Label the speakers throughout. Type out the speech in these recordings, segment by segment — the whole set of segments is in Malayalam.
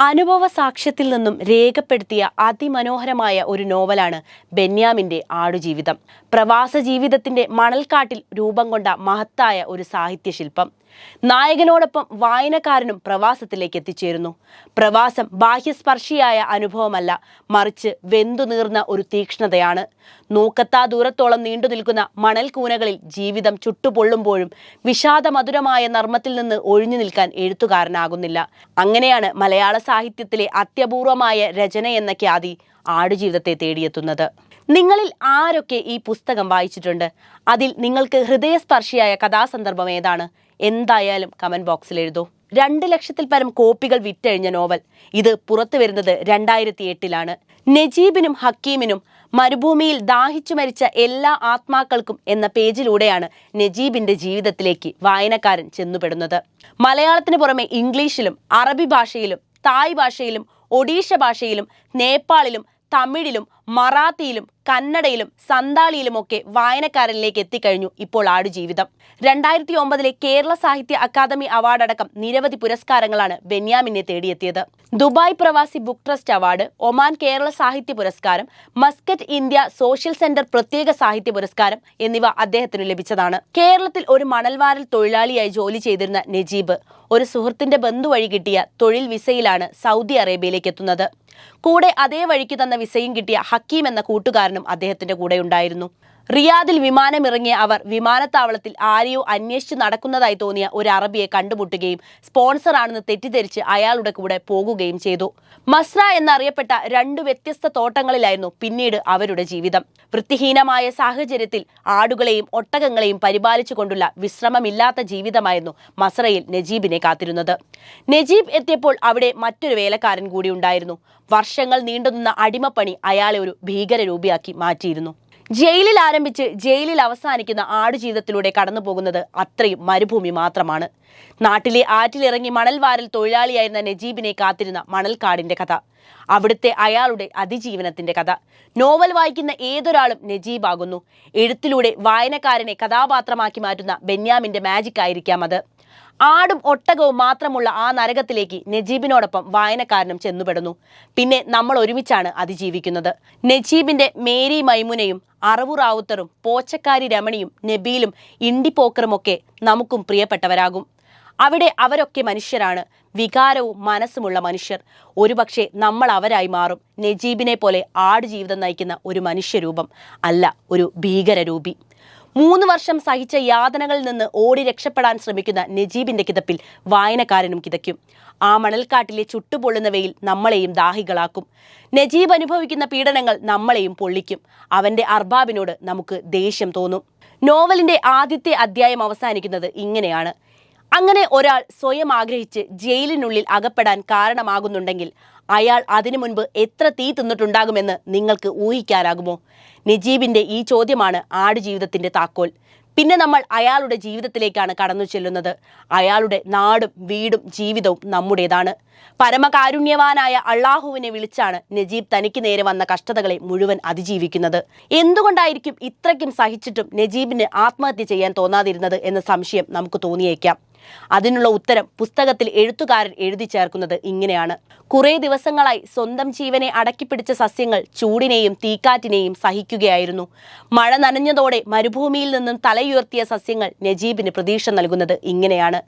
Speaker 1: അനുഭവ സാക്ഷ്യത്തിൽ നിന്നും രേഖപ്പെടുത്തിയ അതിമനോഹരമായ ഒരു നോവലാണ് ബെന്യാമിന്റെ ആടുജീവിതം. പ്രവാസ ജീവിതത്തിന്റെ മണൽക്കാട്ടിൽ രൂപം കൊണ്ട മഹത്തായ ഒരു സാഹിത്യശില്പം. നായകനോടൊപ്പം വായനക്കാരനും പ്രവാസത്തിലേക്ക് എത്തിച്ചേരുന്നു. പ്രവാസം ബാഹ്യസ്പർശിയായ അനുഭവമല്ല മറിച്ച് വെന്തു നീർന്ന ഒരു തീക്ഷ്ണതയാണ്. നോക്കത്താ ദൂരത്തോളം നീണ്ടു നിൽക്കുന്ന മണൽക്കൂനകളിൽ ജീവിതം ചുട്ടുപൊള്ളുമ്പോഴും വിഷാദമധുരമായ നർമ്മത്തിൽ നിന്ന് ഒഴിഞ്ഞു നിൽക്കാൻ എഴുത്തുകാരനാകുന്നില്ല. അങ്ങനെയാണ് മലയാള സാഹിത്യത്തിലെ അത്യപൂർവമായ രചന എന്ന ഖ്യാതി ആടുജീവിതത്തെ തേടിയെത്തുന്നത്. നിങ്ങളിൽ ആരൊക്കെ ഈ പുസ്തകം വായിച്ചിട്ടുണ്ട്? അതിൽ നിങ്ങൾക്ക് ഹൃദയസ്പർശിയായ കഥാസന്ദർഭം ഏതാണ്? എന്തായാലും കമന്റ് ബോക്സിൽ എഴുതൂ. രണ്ട് ലക്ഷത്തിൽ പരം കോപ്പികൾ വിറ്റഴിഞ്ഞ നോവൽ. ഇത് പുറത്തു വരുന്നത് രണ്ടായിരത്തി എട്ടിലാണ് നജീബിനും ഹക്കീമിനും മരുഭൂമിയിൽ ദാഹിച്ചു മരിച്ച എല്ലാ ആത്മാക്കൾക്കും എന്ന പേജിലൂടെയാണ് നജീബിന്റെ ജീവിതത്തിലേക്ക് വായനക്കാരൻ ചെന്നുപെടുന്നത്. മലയാളത്തിന് പുറമെ ഇംഗ്ലീഷിലും അറബി ഭാഷയിലും തായ് ഭാഷയിലും ഒഡീഷ ഭാഷയിലും നേപ്പാളിലും തമിഴിലും മറാത്തിയിലും കന്നഡയിലും സന്താളിയിലുമൊക്കെ വായനക്കാരനിലേക്ക് എത്തിക്കഴിഞ്ഞു ഇപ്പോൾ ആടുജീവിതം. രണ്ടായിരത്തി ഒമ്പതിലെ കേരള സാഹിത്യ അക്കാദമി അവാർഡ് അടക്കം നിരവധി പുരസ്കാരങ്ങളാണ് ബെന്യാമിനെ തേടിയെത്തിയത്. ദുബായ് പ്രവാസി book trust award Oman Kerala സാഹിത്യ പുരസ്കാരം മസ്കറ്റ് ഇന്ത്യ സോഷ്യൽ സെന്റർ പ്രത്യേക സാഹിത്യ പുരസ്കാരം എന്നിവ അദ്ദേഹത്തിന് ലഭിച്ചതാണ്. കേരളത്തിൽ ഒരു മണൽവാരൽ തൊഴിലാളിയായി ജോലി ചെയ്തിരുന്ന നജീബ് ഒരു സുഹൃത്തിന്റെ ബന്ധു വഴി കിട്ടിയ തൊഴിൽ വിസയിലാണ് സൗദി അറേബ്യയിലേക്ക് എത്തുന്നത്. കൂടെ അതേ വഴിക്ക് തന്ന വിസയും കിട്ടിയ ഹക്കീം എന്ന കൂട്ടുകാരനും അദ്ദേഹത്തിന്റെ കൂടെ ഉണ്ടായിരുന്നു റിയാദിൽ വിമാനമിറങ്ങിയ അവർ വിമാനത്താവളത്തിൽ ആരെയോ അന്വേഷിച്ച് നടക്കുന്നതായി തോന്നിയ ഒരു അറബിയെ കണ്ടുമുട്ടുകയും സ്പോൺസറാണെന്ന് തെറ്റിദ്ധരിച്ച് അയാളുടെ കൂടെ പോകുകയും ചെയ്തു. മസ്ര എന്നറിയപ്പെട്ട രണ്ടു വ്യത്യസ്ത തോട്ടങ്ങളിലായിരുന്നു പിന്നീട് അവരുടെ ജീവിതം. വൃത്തിഹീനമായ സാഹചര്യത്തിൽ ആടുകളെയും ഒട്ടകങ്ങളെയും പരിപാലിച്ചുകൊണ്ടുള്ള വിശ്രമമില്ലാത്ത ജീവിതമായിരുന്നു മസ്രയിൽ നജീബിനെ കാത്തിരുന്നത്. നജീബ് എത്തിയപ്പോൾ അവിടെ മറ്റൊരു വേലക്കാരൻ കൂടി ഉണ്ടായിരുന്നു. വർഷങ്ങൾ നീണ്ടുനിന്ന അടിമപ്പണി അയാളെ ഒരു ഭീകരരൂപിയാക്കി മാറ്റിയിരുന്നു. ജയിലിൽ ആരംഭിച്ച് ജയിലിൽ അവസാനിക്കുന്ന ആടുജീവിതത്തിലൂടെ കടന്നു പോകുന്നത് അത്രയും മരുഭൂമി മാത്രമാണ്. നാട്ടിലെ ആറ്റിലിറങ്ങി മണൽവാരിൽ തൊഴിലാളിയായിരുന്ന നജീബിനെ കാത്തിരുന്ന മണൽക്കാടിന്റെ കഥ. അവിടുത്തെ അയാളുടെ അതിജീവനത്തിന്റെ കഥ. നോവൽ വായിക്കുന്ന ഏതൊരാളും നജീബാകുന്നു. എഴുത്തിലൂടെ വായനക്കാരനെ കഥാപാത്രമാക്കി മാറ്റുന്ന ബെന്യാമിന്റെ മാജിക് ആയിരിക്കാം അത്. ആടും ഒട്ടകവും മാത്രമുള്ള ആ നരകത്തിലേക്ക് നജീബിനോടൊപ്പം വായനക്കാരനും ചെന്നുപെടുന്നു. പിന്നെ നമ്മൾ ഒരുമിച്ചാണ് അതിജീവിക്കുന്നത്. നജീബിന്റെ മേരി മൈമുനയും അറവു റാവുത്തറും പോച്ചക്കാരി രമണിയും നബീലും ഇണ്ടിപ്പോക്കറുമൊക്കെ നമുക്കും പ്രിയപ്പെട്ടവരാകും. അവിടെ അവരൊക്കെ മനുഷ്യരാണ്. വികാരവും മനസ്സുമുള്ള മനുഷ്യർ. ഒരുപക്ഷെ നമ്മൾ അവരായി മാറും. നജീബിനെ പോലെ ആട് ജീവിതം നയിക്കുന്ന ഒരു മനുഷ്യരൂപം അല്ല ഒരു ഭീകരരൂപി. മൂന്ന് വർഷം സഹിച്ച യാതനകളിൽ നിന്ന് ഓടി രക്ഷപ്പെടാൻ ശ്രമിക്കുന്ന നജീബിന്റെ കിതപ്പിൽ വായനക്കാരനും കിതയ്ക്കും. ആ മണൽക്കാട്ടിലെ ചുട്ടുപൊള്ളുന്നവയിൽ നമ്മളെയും ദാഹികളാക്കും. നജീബ് അനുഭവിക്കുന്ന പീഡനങ്ങൾ നമ്മളെയും പൊള്ളിക്കും. അവന്റെ അർബാബിനോട് നമുക്ക് ദേഷ്യം തോന്നും. നോവലിന്റെ ആദ്യത്തെ അധ്യായം അവസാനിക്കുന്നത് ഇങ്ങനെയാണ്. അങ്ങനെ ഒരാൾ സ്വയം ആഗ്രഹിച്ച് ജയിലിനുള്ളിൽ അകപ്പെടാൻ കാരണമാകുന്നുണ്ടെങ്കിൽ അയാൾ അതിനു മുൻപ് എത്ര തീ തിന്നിട്ടുണ്ടാകുമെന്ന് നിങ്ങൾക്ക് ഊഹിക്കാനാകുമോ? നജീബിന്റെ ഈ ചോദ്യമാണ് ആടുജീവിതത്തിന്റെ താക്കോൽ. പിന്നെ നമ്മൾ അയാളുടെ ജീവിതത്തിലേക്കാണ് കടന്നു ചെല്ലുന്നത്. അയാളുടെ നാടും വീടും ജീവിതവും നമ്മുടേതാണ്. പരമകാരുണ്യവാനായ അള്ളാഹുവിനെ വിളിച്ചാണ് നജീബ് തനിക്ക് നേരെ വന്ന കഷ്ടതകളെ മുഴുവൻ അതിജീവിക്കുന്നത്. എന്തുകൊണ്ടായിരിക്കും ഇത്രയ്ക്കും സഹിച്ചിട്ടും നജീബിന് ആത്മഹത്യ ചെയ്യാൻ തോന്നാതിരുന്നത് എന്ന സംശയം നമുക്ക് തോന്നിയേക്കാം. അതിനുള്ള ഉത്തരം പുസ്തകത്തിൽ എഴുത്തുകാരൻ എഴുതി ചേർക്കുന്നത് ഇങ്ങനെയാണ്. കുറേ ദിവസങ്ങളായി സ്വന്തം ജീവനെ അടക്കിപ്പിടിച്ച സസ്യങ്ങൾ ചൂടിനെയും തീക്കാറ്റിനെയും സഹിക്കുകയായിരുന്നു. മഴ നനഞ്ഞതോടെ മരുഭൂമിയിൽ നിന്നും തലയുയർത്തിയ സസ്യങ്ങൾ നജീബിന് പ്രതീക്ഷ നൽകുന്നത് ഇങ്ങനെയാണ്.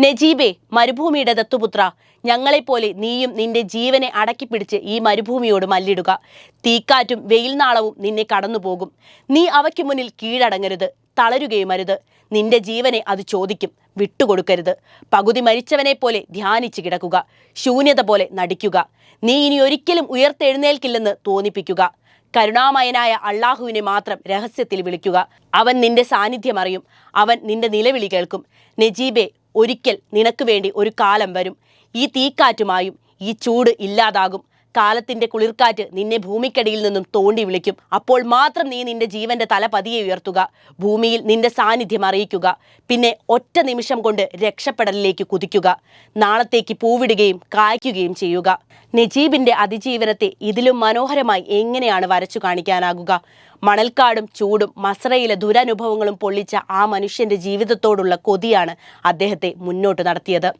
Speaker 1: നജീബെ മരുഭൂമിയുടെ ദത്തുപുത്ര ഞങ്ങളെപ്പോലെ നീയും നിന്റെ ജീവനെ അടക്കിപ്പിടിച്ച് ഈ മരുഭൂമിയോട് മല്ലിടുക. തീക്കാറ്റും വെയിൽനാളവും നിന്നെ കടന്നുപോകും. നീ അവയ്ക്ക് മുന്നിൽ കീഴടങ്ങരുത്. തളരുകയും അരുത്. നിന്റെ ജീവനെ അത് ചോദിക്കും. വിട്ടുകൊടുക്കരുത്. പകുതി മരിച്ചവനെ പോലെ ധ്യാനിച്ചു കിടക്കുക. ശൂന്യത പോലെ നടിക്കുക. നീ ഇനി ഒരിക്കലും ഉയർത്തെഴുന്നേൽക്കില്ലെന്ന് തോന്നിപ്പിക്കുക. കരുണാമയനായ അള്ളാഹുവിനെ മാത്രം രഹസ്യത്തിൽ വിളിക്കുക. അവൻ നിന്റെ സാന്നിധ്യം അറിയും. അവൻ നിന്റെ നിലവിളി കേൾക്കും. നജീബെ ഒരിക്കൽ നിനക്ക് വേണ്ടി ഒരു കാലം വരും. ഈ തീക്കാറ്റുമായും ഈ ചൂട് ഇല്ലാതാകും. കാലത്തിന്റെ കുളിർക്കാറ്റ് നിന്നെ ഭൂമിക്കടിയിൽ നിന്നും തോണ്ടി വിളിക്കും. അപ്പോൾ മാത്രം നീ നിന്റെ ജീവന്റെ തല പതിയെ ഉയർത്തുക. ഭൂമിയിൽ നിന്റെ സാന്നിധ്യം അറിയിക്കുക. പിന്നെ ഒറ്റ നിമിഷം കൊണ്ട് രക്ഷപ്പെടലിലേക്ക് കുതിക്കുക. നാളത്തേക്ക് പൂവിടുകയും കായ്ക്കുകയും ചെയ്യുക. നജീബിന്റെ അതിജീവനത്തെ ഇതിലും മനോഹരമായി എങ്ങനെയാണ് വരച്ചു കാണിക്കാനാകുക? മണൽക്കാടും ചൂടും മസ്രയിലെ ദുരനുഭവങ്ങളും പൊള്ളിച്ച ആ മനുഷ്യന്റെ ജീവിതത്തോടുള്ള കൊതിയാണ് അദ്ദേഹത്തെ മുന്നോട്ട് നടത്തിയത്.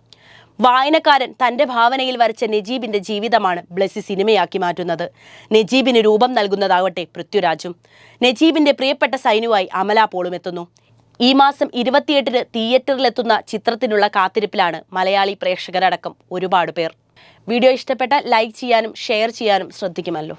Speaker 1: വായനക്കാരൻ തന്റെ ഭാവനയിൽ വരച്ച നജീബിന്റെ ജീവിതമാണ് ബ്ലസ്സി സിനിമയാക്കി മാറ്റുന്നത്. നജീബിന് രൂപം നൽകുന്നതാവട്ടെ പൃഥ്വിരാജും. നജീബിന്റെ പ്രിയപ്പെട്ട സൈനുവായി അമല പോളും എത്തുന്നു. ഈ മാസം ഇരുപത്തിയെട്ടിന് തിയേറ്ററിലെത്തുന്ന ചിത്രത്തിനുള്ള കാത്തിരിപ്പിലാണ് മലയാളി പ്രേക്ഷകരടക്കം ഒരുപാട് പേർ. വീഡിയോ ഇഷ്ടപ്പെട്ട ലൈക്ക് ചെയ്യാനും ഷെയർ ചെയ്യാനും ശ്രദ്ധിക്കുമല്ലോ.